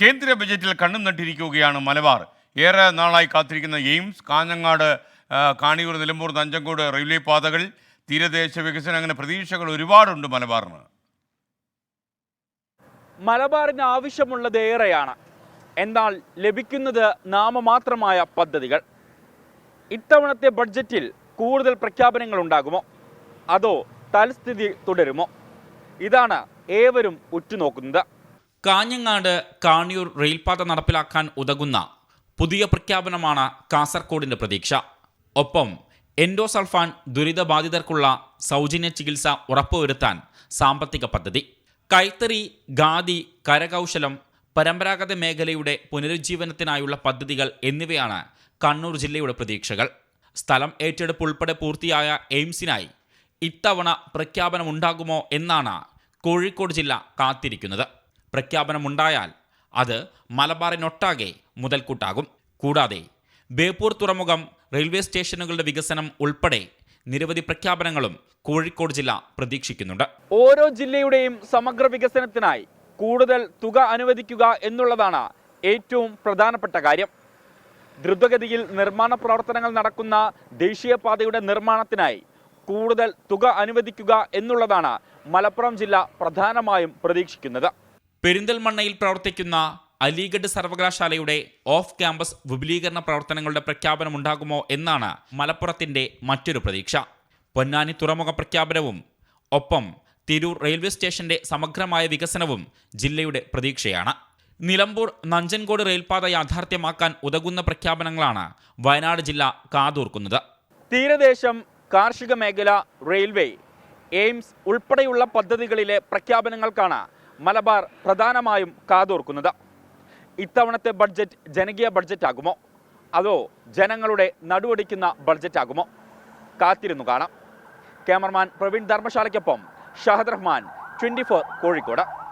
കേന്ദ്ര ബജറ്റിൽ കണ്ണും നട്ടിരിക്കുകയാണ് മലബാർ. ഏറെ നാളായി കാത്തിരിക്കുന്ന എയിംസ് കാഞ്ഞങ്ങാട് കാണിയൂർ നിലമ്പൂർ നഞ്ചങ്കോട് റെയിൽവേ പാതകൾ തീരദേശ വികസനം അങ്ങനെ പ്രതീക്ഷകൾ ഒരുപാടുണ്ട് മലബാറിന്. മലബാറിന് ആവശ്യമുള്ളത് ഏറെയാണ്. എന്നാൽ ലഭിക്കുന്നത് നാമമാത്രമായ പദ്ധതികൾ. ഇത്തവണത്തെ ബഡ്ജറ്റിൽ കൂടുതൽ പ്രഖ്യാപനങ്ങൾ ഉണ്ടാകുമോ? അതോ തൽസ്ഥിതി തുടരുമോ? ഇതാണ് ഏവരും ഉറ്റുനോക്കുന്നത്. കാഞ്ഞങ്ങാട് കാണിയൂർ റെയിൽപാത നടപ്പിലാക്കാൻ ഉതകുന്ന പുതിയ പ്രഖ്യാപനമാണ് കാസർകോടിന്റെ പ്രതീക്ഷ. ഒപ്പം എൻഡോസൾഫാൻ ദുരിതബാധിതർക്കുള്ള സൗജന്യ ചികിത്സ ഉറപ്പുവരുത്താൻ സാമ്പത്തിക പദ്ധതി. കൈത്തറി ഖാദി കരകൗശലം പരമ്പരാഗത മേഖലയുടെ പുനരുജ്ജീവനത്തിനായുള്ള പദ്ധതികൾ എന്നിവയാണ് കണ്ണൂർ ജില്ലയുടെ പ്രതീക്ഷകൾ. സ്ഥലം ഏറ്റെടുപ്പ് ഉൾപ്പെടെ പൂർത്തിയായ എയിംസിനായി ഇത്തവണ പ്രഖ്യാപനമുണ്ടാകുമോ എന്നാണ് കോഴിക്കോട് ജില്ല കാത്തിരിക്കുന്നത്. പ്രഖ്യാപനമുണ്ടായാൽ അത് മലബാറിനൊട്ടാകെ മുതൽക്കൂട്ടാകും. കൂടാതെ ബേപ്പൂർ തുറമുഖം റെയിൽവേ സ്റ്റേഷനുകളുടെ വികസനം ഉൾപ്പെടെ നിരവധി പ്രഖ്യാപനങ്ങളും കോഴിക്കോട് ജില്ല പ്രതീക്ഷിക്കുന്നുണ്ട്. ഓരോ ജില്ലയുടെയും സമഗ്ര വികസനത്തിനായി കൂടുതൽ തുക അനുവദിക്കുക എന്നുള്ളതാണ് ഏറ്റവും പ്രധാനപ്പെട്ട കാര്യം. ദ്രുതഗതിയിൽ നിർമ്മാണ പ്രവർത്തനങ്ങൾ നടക്കുന്ന ദേശീയപാതയുടെ നിർമ്മാണത്തിനായി കൂടുതൽ തുക അനുവദിക്കുക എന്നുള്ളതാണ് മലപ്പുറം ജില്ല പ്രധാനമായും പ്രതീക്ഷിക്കുന്നത്. പെരിന്തൽമണ്ണയിൽ പ്രവർത്തിക്കുന്ന അലിഗഡ് സർവകലാശാലയുടെ ഓഫ് ക്യാമ്പസ് വിപുലീകരണ പ്രവർത്തനങ്ങളുടെ പ്രഖ്യാപനമുണ്ടാകുമോ എന്നാണ് മലപ്പുറത്തിന്റെ മറ്റൊരു പ്രതീക്ഷ. പൊന്നാനി തുറമുഖ പ്രഖ്യാപനവും ഒപ്പം തിരൂർ റെയിൽവേ സ്റ്റേഷന്റെ സമഗ്രമായ വികസനവും ജില്ലയുടെ പ്രതീക്ഷയാണ്. നിലമ്പൂർ നഞ്ചൻകോട് റെയിൽപാത യാഥാർത്ഥ്യമാക്കാൻ ഉതകുന്ന പ്രഖ്യാപനങ്ങളാണ് വയനാട് ജില്ല കാതൂർക്കുന്നത്. തീരദേശം കാർഷിക മേഖല റെയിൽവേ എയിംസ് ഉൾപ്പെടെയുള്ള പദ്ധതികളിലെ പ്രഖ്യാപനങ്ങൾക്കാണ് മലബാർ പ്രധാനമായും കാതോർക്കുന്നത്. ഇത്തവണത്തെ ബഡ്ജറ്റ് ജനകീയ ബഡ്ജറ്റാകുമോ? അതോ ജനങ്ങളുടെ നടുവടിക്കുന്ന ബഡ്ജറ്റാകുമോ? കാത്തിരുന്നു കാണാം. ക്യാമറമാൻ പ്രവീൺ ധർമ്മശാലയ്ക്കൊപ്പം ഷഹദ് റഹ്മാൻ ട്വന്റി കോഴിക്കോട്.